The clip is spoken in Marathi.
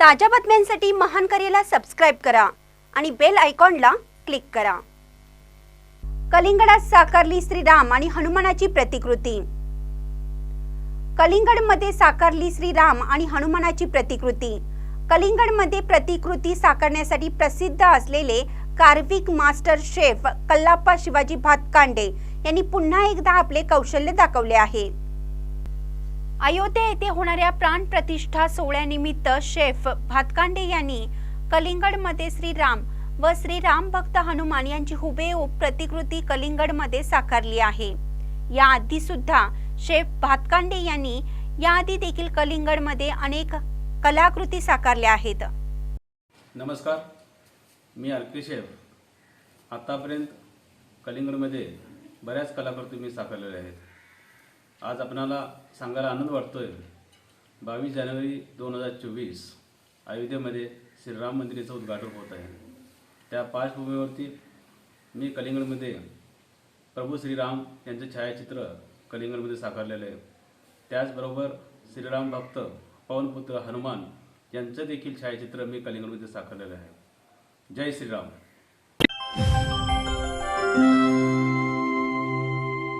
ताज्या बातम्यांसाठी महान करेला सबस्क्राईब करा आणि बेल आयकॉनला क्लिक करा. कलिंगडात साकारली श्रीराम आणि हनुमानाची प्रतिकृती. कलिंगडमध्ये साकारली श्रीराम आणि हनुमानाची प्रतिकृती. कलिंगडमध्ये प्रतिकृती साकारण्यासाठी प्रसिद्ध असलेले कार्विक मास्टर शेफ कल्लाप्पा शिवाजी भातकांडे यांनी पुन्हा एकदा आपले कौशल्य दाखवले आहे. अयोध्या येथे होणाऱ्या प्राणप्रतिष्ठा सोहळ्यानिमित्त शेफ भातकांडे यांनी कलिंगडमध्ये श्रीराम व श्रीराम भक्त हनुमान यांची हुबेहूब प्रतिकृती कलिंगडमध्ये साकारली आहे. याआधी सुद्धा शेफ भातकांडे यांनी याआधी देखील कलिंगडमध्ये अनेक कलाकृती साकारल्या आहेत. नमस्कार मी आरके शेफ. आतापर्यंत कलिंगडमध्ये बऱ्याच कलाकृती मी साकारलेल्या आहेत. आज आपणाला सांगायला आनंद वाटतो आहे बावीस जानेवारी दोन हजार चोवीस अयोध्येमध्ये श्रीराम मंदिराचं उद्घाटन होत आहे. त्या पार्श्वभूमीवरती मी कलिंगडमध्ये प्रभू श्रीराम यांचं छायाचित्र कलिंगडमध्ये साकारलेलं आहे. त्याचबरोबर श्रीराम भक्त पवनपुत्र हनुमान यांचं देखील छायाचित्र मी कलिंगडमध्ये साकारलेलं आहे. जय श्रीराम.